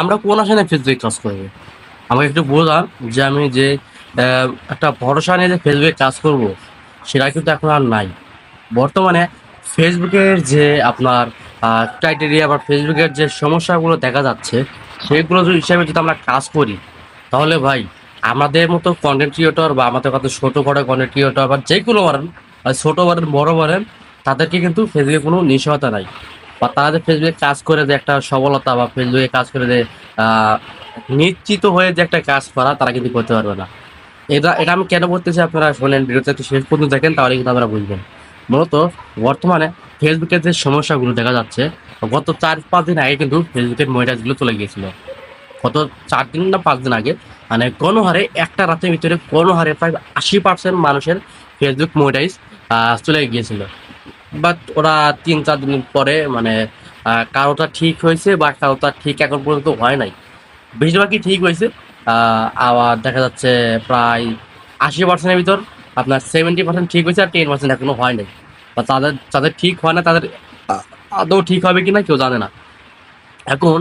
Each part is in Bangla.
আমরা কোন আশায় ফেসবুকে কাজ করব? আমাকে একটু বোঝান যে আমি যে একটা ভরসা নিয়ে যে ফেসবুকে কাজ করব, সেটা কিন্তু এখন আর নাই। বর্তমানে ফেসবুকের যে আপনার ক্রাইটেরিয়া বা ফেসবুকের যে সমস্যাগুলো দেখা যাচ্ছে, সেগুলো হিসাবে যদি আমরা কাজ করি, তাহলে ভাই, আমাদের মতো কন্টেন্ট ক্রিয়েটর বা আমাদের কত ছোটো বড় কন্টেন্ট ক্রিয়েটর বা যেগুলো বলেন ছোটো বলেন, বড় বলেন, তাদেরকে কিন্তু ফেসবুকে কোনো নিশ্চয়তা নাই। বা তারা যে ফেসবুকে কাজ করে যে একটা সবলতা বা ফেসবুকে কাজ করে যে নিশ্চিত হয়ে যে একটা কাজ করা, তারা কিন্তু করতে পারবে না। এটা এটা আমি কেন বলতেছি আপনারা শোনেন ভিডিওতে একটু শেষ পর্যন্ত দেখেন, তাহলে কিন্তু আপনারা বুঝবেন। মূলত বর্তমানে ফেসবুকের যে সমস্যাগুলো দেখা যাচ্ছে, গত চার, পাঁচ দিন আগে কিন্তু ফেসবুকের মনিটাইজগুলো চলে গিয়েছিল। গত চার দিন না পাঁচ দিন আগে মানে কোনো হারে একটা রাতের ভিতরে কোনো হারে প্রায় আশি পার্সেন্ট মানুষের ফেসবুক মনিটাইজ চলে গিয়েছিল। বাট ওরা তিন চার দিন পরে মানে কারোটা ঠিক হয়েছে বা কারোটা ঠিক এখন পর্যন্ত হয় নাই। বেশিরভাগই ঠিক হয়েছে। আবার দেখা যাচ্ছে প্রায় আশি পার্সেন্টের ভিতর আপনার সেভেন্টি পার্সেন্ট ঠিক হয়েছে আর টেন পার্সেন্ট এখনও হয় নাই। বা তাদের যাদের ঠিক হয় না তাদের আদৌ ঠিক হবে কিনা কেউ জানে না। এখন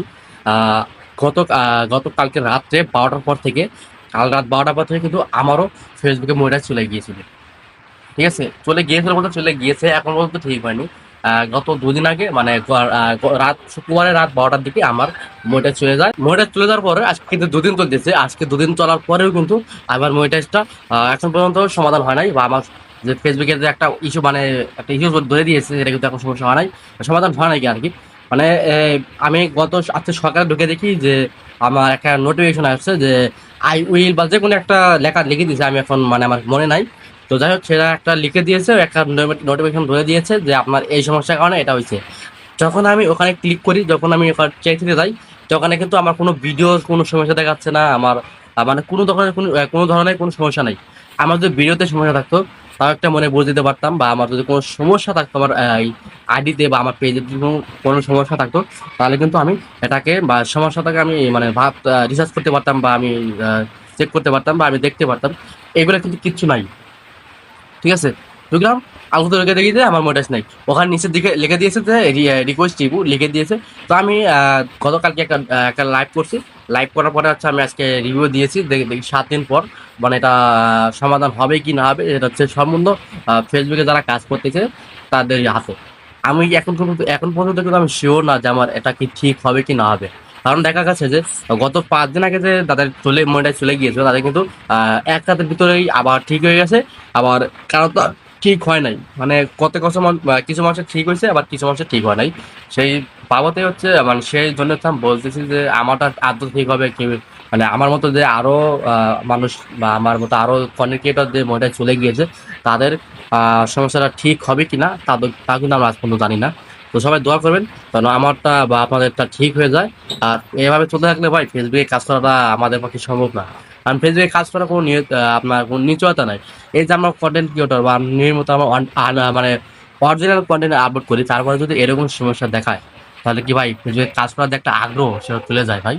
গত আহ, গতকালকে রাত্রে বারোটার পর থেকে কাল রাত বারোটার পর থেকে কিন্তু আমারও ফেসবুকে মহিলা চলে গিয়েছিল। ঠিক আছে? চলে গিয়েছিল বলতে, চলে গিয়েছে এখন পর্যন্ত ঠিক হয়নি। গত দুদিন আগে মানে রাত, শুক্রবারে রাত বারোটার দিকে আমার মনিটাইজ চলে যায়। মনিটাইজ চলে যাওয়ার পরে, আজকে কিন্তু দুদিন চলতেছে। আজকে দুদিন চলার পরেও কিন্তু আমার মনিটাইজটা এখন পর্যন্ত সমাধান হয় নাই বা আমার যে ফেসবুকে যে একটা ইস্যু মানে একটা ইস্যু ধরে দিয়েছে, সেটা কিন্তু এখন সমস্যা হয় নাই। সমাধান হয় নাই কি আর কি। মানে আমি গত আজকে সকালে ঢুকে দেখি যে আমার একটা নোটিফিকেশন আসছে যে আই উইল বা যে কোনো একটা লেখা লিখে দিয়েছে। আমি এখন মানে আমার মনে নাই। তো যাই হোক সেটা একটা লিখে দিয়েছে একটা নোটিফিকেশন ধরে দিয়েছে যে আপনার এই সমস্যার কারণে এটা হয়েছে। যখন আমি ওখানে ক্লিক করি, যখন আমি ওখানে চেক দিতে যাই, তখন কিন্তু আমার কোনো ভিডিও কোনো সমস্যা দেখাচ্ছে না, আমার মানে কোনো ধরনের কোনো কোনো ধরনের কোনো সমস্যা নাই। আমার যদি ভিডিওতে সমস্যা থাকতো, তাও একটা মনে বুঝে দিতে পারতাম, বা আমার যদি কোনো সমস্যা থাকতো আমার আইডিতে বা আমার পেজে কোনো সমস্যা থাকতো, তাহলে কিন্তু আমি এটাকে, বা সমস্যাটাকে আমি মানে ভাব রিসার্চ করতে পারতাম, বা আমি চেক করতে পারতাম, বা আমি দেখতে পারতাম। এগুলো কিন্তু কিচ্ছু নাই। ঠিক আছে? ঢুকলাম আলফাতে লিখে দেখি যে আমার মোটাইস নাই। ওখানে নিচের দিকে লিখে দিয়েছে যে রিকোয়েস্ট টিপু, লিখে দিয়েছে। তো আমি গতকালকে একটা একটা লাইভ করছি। লাইভ করার পরে হচ্ছে আমি আজকে রিভিউ দিয়েছি। দেখি সাত দিন পর মানে এটা সমাধান হবে কি না হবে, এটা হচ্ছে সম্বন্ধ ফেসবুকে যারা কাজ করতেছে, তাদের হাতে। আমি এখন পর্যন্ত এখন পর্যন্ত কিন্তু আমি শিওর না যে আমার এটা কি ঠিক হবে কি না হবে। কারণ দেখা গেছে যে গত পাঁচ দিন আগে যে তাদের চলে মনিটাইজ চলে গিয়েছিল তাদের কিন্তু এক রাতের ভিতরেই আবার ঠিক হয়ে গেছে। আবার কারণ ঠিক হয় নাই। মানে কত কত কিছু মানুষের ঠিক হয়েছে আবার কিছু মানুষের ঠিক হয় নাই। সেই বাবদে হচ্ছে মানে সেই জন্য আমি বলতেছি যে আমারটা আদৌ ঠিক হবে কি মানে আমার মতো যে আরও আহ, মানুষ বা আমার মতো আরও কন্টেন্ট ক্রিয়েটর যে মনটা চলে গিয়েছে তাদের সমস্যাটা ঠিক হবে কিনা তা তো- তা কিন্তু আমরা আজ পর্যন্ত জানি না। তো সবাই দোয়া করবেন কারণ আমারটা বা আপনাদেরটা ঠিক হয়ে যায়। আর এভাবে চলতে থাকলে ভাই ফেসবুকে কাজ করাটা আমাদের পক্ষে সম্ভব না। কারণ ফেসবুকে কাজ করার কোনো আপনার কোনো নিশ্চয়তা নাই। এই যে আমরা কন্টেন্ট ক্রিয়েটর বা নিয়মিত আমরা মানে অরিজিনাল কন্টেন্ট আপলোড করি, তারপরে যদি এরকম সমস্যা দেখায়, তাহলে কি ভাই ফেসবুকে কাজ করার একটা আগ্রহ, সেটা চলে যায় ভাই।